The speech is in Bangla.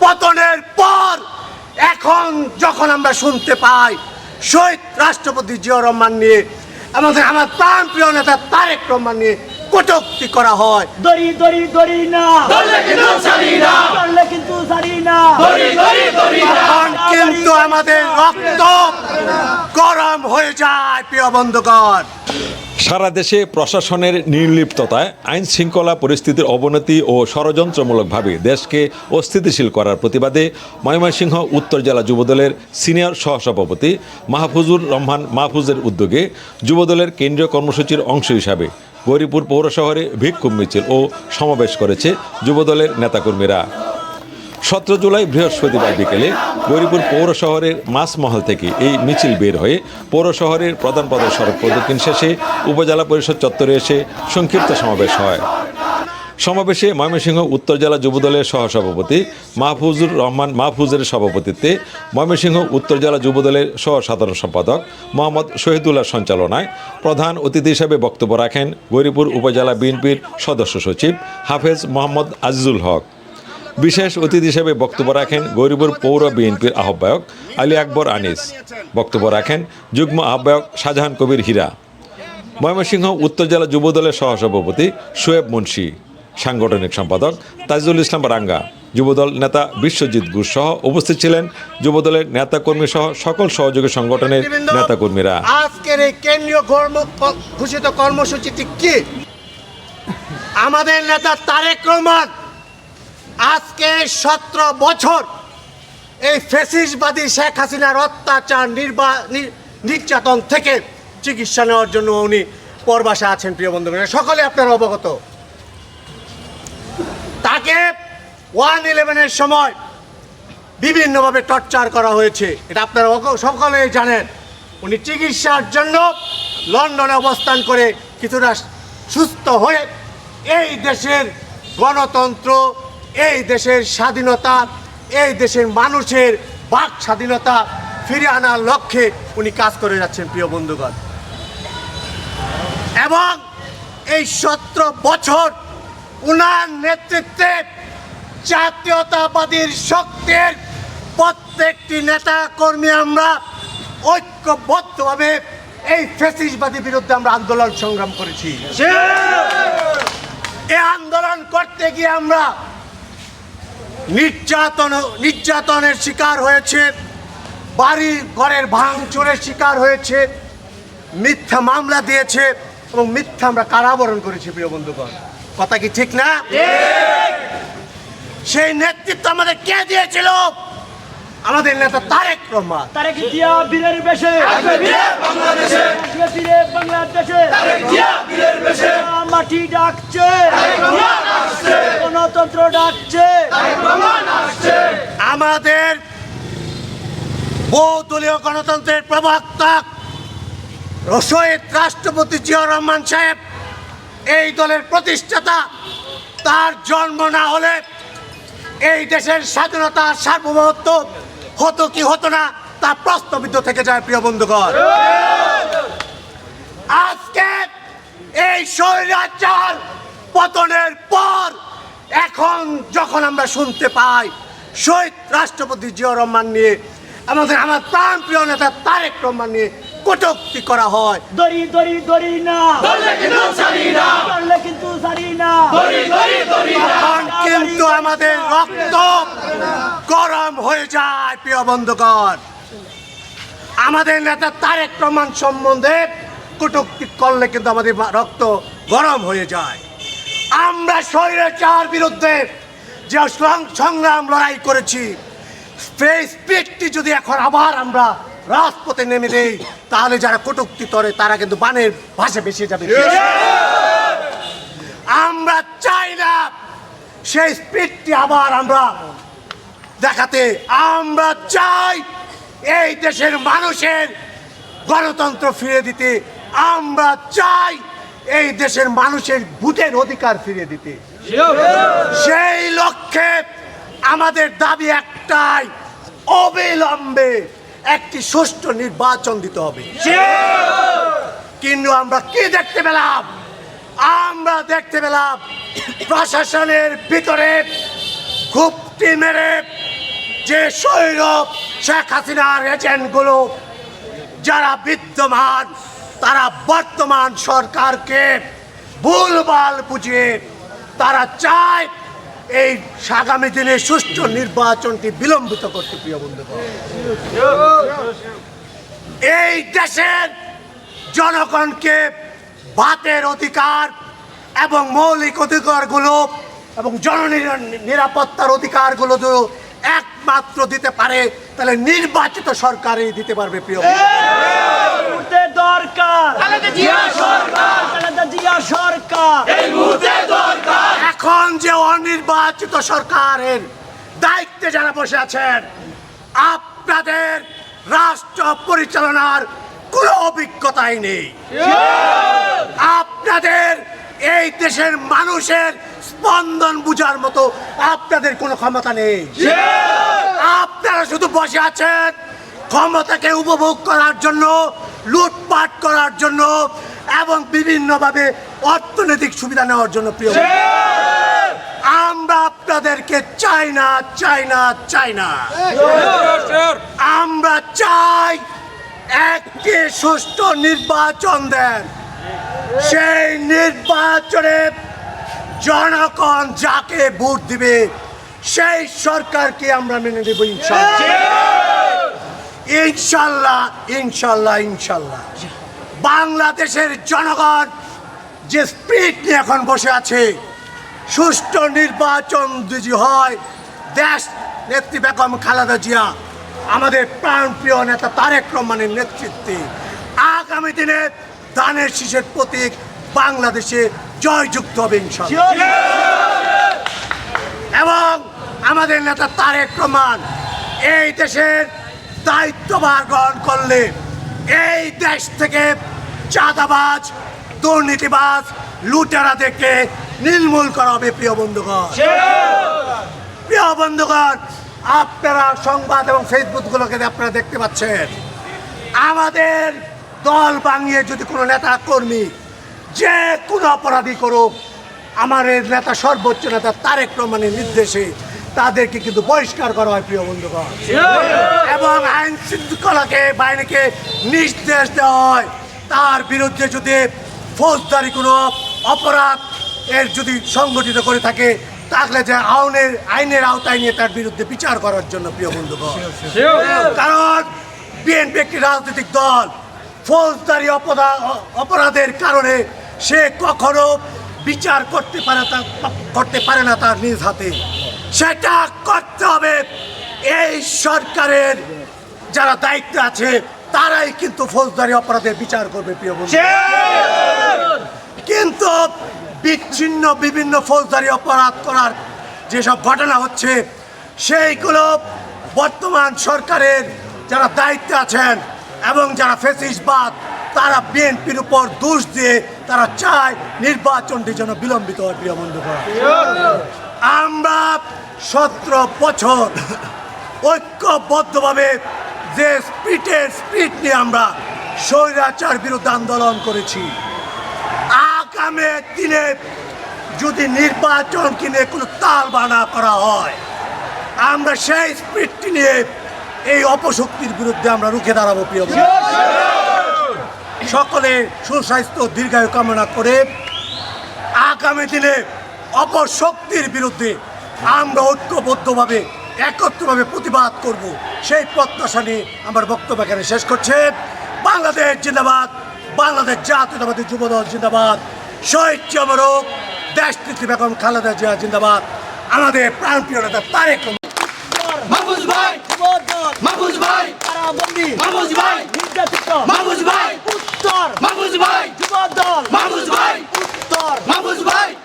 পতনের পর এখন যখন আমরা শুনতে পাই শহীদ রাষ্ট্রপতি জিয়া রহমান নিয়ে আমাদের আমার প্রাণ প্রিয় নেতা তারেক রহমান নিয়ে কটূক্তি করা হয়। দড়ি দড়ি দড়ি না। কিন্তু ছাড়ি না। ধরলে কিন্তু ছাড়ি না। দড়ি দড়ি দড়ি না। কিন্তু আমাদের রক্ত গরম হয়ে যায় প্রিয় বন্ধুগণ। সারা দেশে প্রশাসনের নির্লিপ্ততায় আইন শৃঙ্খলা পরিস্থিতির অবনতি ও ষড়যন্ত্রমূলকভাবে দেশকে অস্থিতিশীল করার প্রতিবাদে ময়মনসিংহ উত্তর জেলা যুবদলের সিনিয়র সহসভাপতি মাহফুজুর রহমান মাহফুজের উদ্যোগে যুবদলের কেন্দ্রীয় কর্মসূচির অংশ হিসাবে গৌরীপুর পৌর শহরে ভিক্ষুক মিছিল ও সমাবেশ করেছে যুবদলের নেতাকর্মীরা। সতেরো জুলাই বৃহস্পতিবার বিকেলে গৌরীপুর পৌর শহরের মাসমহল থেকে এই মিছিল বের হয়ে পৌর শহরের প্রধান প্রধান সড়ক প্রদক্ষিণ শেষে উপজেলা পরিষদ চত্বরে এসে সংক্ষিপ্ত সমাবেশ হয়। সমাবেশে ময়মনসিংহ উত্তর জেলা যুবদলের সহসভাপতি মাহফুজুর রহমান মাহফুজের সভাপতিত্বে ময়মনসিংহ উত্তর জেলা যুবদলের সহ সাধারণ সম্পাদক মোহাম্মদ শহীদুল্লাহ সঞ্চালনায় প্রধান অতিথি হিসেবে বক্তব্য রাখেন গৌরীপুর উপজেলা বিএনপির সদস্য সচিব হাফেজ মোহাম্মদ আজিজুল হক। বিশেষ অতিথি হিসেবে বক্তব্য রাখেন গৌরীপুর পৌর বিএনপির আহ্বায়ক আলী আকবর আনিস। বক্তব্য রাখেন যুগ্ম আহ্বায়ক শাহজাহান কবির হীরা। ময়মনসিংহ উত্তর জেলা যুবদলের সহসভাপতি শোয়েব মুন্সি। সাংগঠনিক সম্পাদক তাজুল ইসলাম রাঙ্গা। যুবদল নেতা বিশ্বজিৎ ঘোষ সহ উপস্থিত ছিলেন যুবদলের নেতাকর্মী সহ সকল সহযোগী সংগঠনের নেতাকর্মীরা। আজকের এই কেন্দ্রীয় কর্ম ঘোষিত কর্মসূচিটি কি? আমাদের নেতা তারেক রহমান আজকে সতেরো বছর এই ফেসিসবাদী শেখ হাসিনার অত্যাচার নির্বা নির্যাতন থেকে চিকিৎসা নেওয়ার জন্য উনি পরবাসে আছেন, প্রিয় বন্ধুগণ। সকলে আপনার অবগত। তাকে ওয়ান ইলেভেনের সময় বিভিন্নভাবে টর্চার করা হয়েছে। এটা আপনারা সকলেই জানেন। উনি চিকিৎসার জন্য লন্ডনে অবস্থান করে কিছুটা সুস্থ হয়ে এই দেশের গণতন্ত্র এই দেশের স্বাধীনতা এই দেশের মানুষের বাক স্বাধীনতা ফিরে আনার লক্ষ্যে উনি কাজ করে যাচ্ছেন প্রিয় বন্ধুগণ। এবং এই সতেরো বছর উনার নেতৃত্বে জাতীয়তাবাদীর শক্তির প্রত্যেকটি নেতা কর্মী আমরা ঐক্যবদ্ধভাবে এই ফেসিসবাদী বিরুদ্ধে আমরা আন্দোলন সংগ্রাম করেছি। এই আন্দোলন করতে গিয়ে আমরা নির্যাতন নির্যাতনের শিকার হয়েছে বাড়ি ঘরের ভাঙচুরের শিকার হয়েছে মিথ্যা মামলা দিয়েছে এবং মিথ্যা আমরা কারাবরণ করেছি প্রিয় বন্ধুগণ। কথা কি ঠিক না? সেই নেতৃত্ব আমাদের কে দিয়েছিল? আমাদের নেতা তারেক রহমান। তারেক জিয়া বীরের বেশে। বাংলাদেশে। আসবে বাংলাদেশে। তারেক জিয়া বীরের বেশে। মাটি ডাকছে। গণতন্ত্র ডাকছে। আমাদের বহুদলীয় গণতন্ত্রের প্রবক্তা শহীদ রাষ্ট্রপতি জিয়া রহমান সাহেব, এই দলের প্রতিষ্ঠাতা, তার জন্ম না হলে এই দেশের স্বাধীনতা সার্বভৌমত্ব হতো কি হতো না, তা প্রস্তাবিত থেকে যায়, প্রিয় বন্ধুগণ। আজকে এই স্বৈরাচার পতনের পর, এখন যখন আমরা শুনতে পাই শহীদ রাষ্ট্রপতি জিয়া রহমান নিয়ে আমাদের আমার প্রাণ প্রিয় নেতা তারেক রহমান নিয়ে কটূক্তি করা হয়। দড়ি দড়ি দড়ি না। কিন্তু ছাড়ি না। কিন্তু ছাড়ি না। দড়ি দড়ি দড়ি না। কিন্তু আমাদের রক্ত গরম হয়ে যায় প্রিয় বন্ধুগণ। আমাদের নেতা তারেক রহমান সম্বন্ধে কটূক্তি করলে কিন্তু আমাদের রক্ত গরম হয়ে যায়। আমরা স্বৈরাচার বিরুদ্ধে যে সংগ্রাম লড়াই করেছি, সেই স্পিডটি যদি এখন আবার আমরা রাজপথে নেমে দেই, তাহলে যারা কটূক্তি করে, তারা কিন্তু বানের ভাষে ভেসে যাবে। আমরা চাই না সেই স্পিডটি আবার আমরা দেখাতে। আমরা চাই এই দেশের মানুষের গণতন্ত্র ফিরে দিতে। আমরা চাই এই দেশের মানুষের ভোটের অধিকার ফিরে দিতে। সেই লক্ষ্যে আমাদের দাবি একটাই, অবিলম্বে একটি সুষ্ঠু নির্বাচন দিতে হবে। কিন্তু আমরা কি দেখতে পেলাম? আমরা দেখতে পেলাম প্রশাসনের ভিতরে খুবটি মেরে যে সৈরব শেখ হাসিনার এজেন্টগুলো, যারা বিদ্যমান, তারা বর্তমান সরকারকে ভুলভাল বুঝিয়ে তারা চায় এই আগামী দিনে সুষ্ঠু নির্বাচনটি বিলম্বিত করতে, প্রিয় বন্ধু এই দেশের জনগণকে ভাতের অধিকার এবং মৌলিক অধিকারগুলো এবং জননিরাপত্তার অধিকারগুলো যদি একমাত্র দিতে পারে তাহলে নির্বাচিত সরকারই দিতে পারবে প্রিয় দরকার। জিয়া সরকার। জিয়া সরকার। এই মুহূর্তে দরকার। এখন যে অনির্বাচিত সরকারের দায়িত্বে যারা বসে আছেন আপনাদের রাষ্ট্র পরিচালনার কোনো অভিজ্ঞতাই নেই। আপনাদের এই দেশের মানুষের স্পন্দন বুঝার মতো আপনাদের কোনো ক্ষমতা নেই। আপনারা শুধু বসে আছেন ক্ষমতাকে উপভোগ করার জন্য, লুটপাট করার জন্য এবং বিভিন্নভাবে অর্থনৈতিক সুবিধা নেওয়ার জন্য প্রিয় আমরা আপনাদেরকে চাই না চাই না চাই না। আমরা চাই একটি সুষ্ঠু নির্বাচন দেন। সেই নির্বাচনে জনগণ যাকে ভোট দিবে, সেই সরকারকে আমরা মেনে নেব ইনশাল্লাহ ইনশাল্লাহ ইনশাল্লাহ বাংলাদেশের জনগণ যে স্পিড নিয়ে এখন বসে আছে, সুষ্ঠু নির্বাচন যদি হয়, দেশ নেত্রী বেগম খালেদা জিয়া, আমাদের প্রাণপ্রিয় নেতা তারেক রহমানের নেতৃত্বে আগামী দিনে ধানের শীষের প্রতীক বাংলাদেশে জয়যুক্ত হবে এবং আমাদের নেতা তারেক রহমান এই দেশের দায়িত্বভার গ্রহণ করলে এই দেশ থেকে চাঁদাবাজ দুর্নীতিবাজ লুটেরা লুটেরাদেরকে নির্মূল করা হবে প্রিয় বন্ধুগণ। প্রিয় বন্ধুগণ আপনারা সংবাদ এবং ফেসবুকগুলোকে আপনারা দেখতে পাচ্ছেন। আমাদের দল ভাঙিয়ে যদি কোনো নেতা কর্মী যে কোনো অপরাধী করুক আমাদের নেতা সর্বোচ্চ নেতা তারেক রহমানের নির্দেশে তাদেরকে কিন্তু বহিষ্কার করা হয় প্রিয় বন্ধুগণ। এবং আইন শৃঙ্খলাকে বাহিনীকে নির্দেশ দেওয়া হয়। তার বিরুদ্ধে যদি ফৌজদারি কোনো অপরাধ এর যদি সংগঠিত করে থাকে তাহলে যে আইনের আইনের আওতায় নিয়ে তার বিরুদ্ধে বিচার করার জন্য প্রিয় বন্ধুগণ। কারণ বিএনপি একটি রাজনৈতিক দল। ফৌজদারি অপরাধ অপরাধের কারণে সে কখনো বিচার করতে পারে তা- করতে পারে না তার নিজ হাতে। সেটা করতে হবে এই সরকারের যারা দায়িত্ব আছে তারাই কিন্তু ফৌজদারি অপরাধের বিচার করবে প্রিয় বন্ধু। কিন্তু বিচ্ছিন্ন বিভিন্ন ফৌজদারি অপরাধ করার যেসব ঘটনা হচ্ছে সেইগুলো বর্তমান সরকারের যারা দায়িত্বে আছেন এবং যারা ফেসিসবাদ তারা বিএনপির উপর দোষ দিয়ে তারা চায় নির্বাচনটি যেন বিলম্বিত হয়, প্রিয় বন্ধুগণ আমরা সতেরো বছর ঐক্যবদ্ধভাবে যে স্পিটের স্পিড নিয়ে আমরা স্বৈরাচার বিরুদ্ধে আন্দোলন করেছি, আগামী দিনে যদি নির্বাচন কিনে কোনো তাল বানা করা হয়, আমরা সেই স্পিডটি নিয়ে এই অপশক্তির বিরুদ্ধে আমরা রুখে দাঁড়াবো, প্রিয় সকলে সুস্বাস্থ্য, দীর্ঘায়ু কামনা করে আগামী দিনে অপশক্তির বিরুদ্ধে আমরা ঐক্যবদ্ধভাবে, একত্রভাবে প্রতিবাদ করব। সেই প্রত্যাশা নিয়ে আমার বক্তব্য এখানে শেষ করছে। বাংলাদেশ জিন্দাবাদ, বাংলাদেশ জাতীয়তাবাদী যুবদল জিন্দাবাদ, শহীদ চমরক দেশ বেগম খালেদা জিয়া জিন্দাবাদ, আমাদের প্রাণপ্রিয় নেতা তারেক রহমান মাহফুজ ভাই যুবদল মাহফুজ ভাই। কারাবন্দী। মাহফুজ ভাই। নির্যাতিত। মাহফুজ ভাই। উত্তর। মাহফুজ ভাই। যুবদল। মাহফুজ ভাই। উত্তর। মাহফুজ ভাই।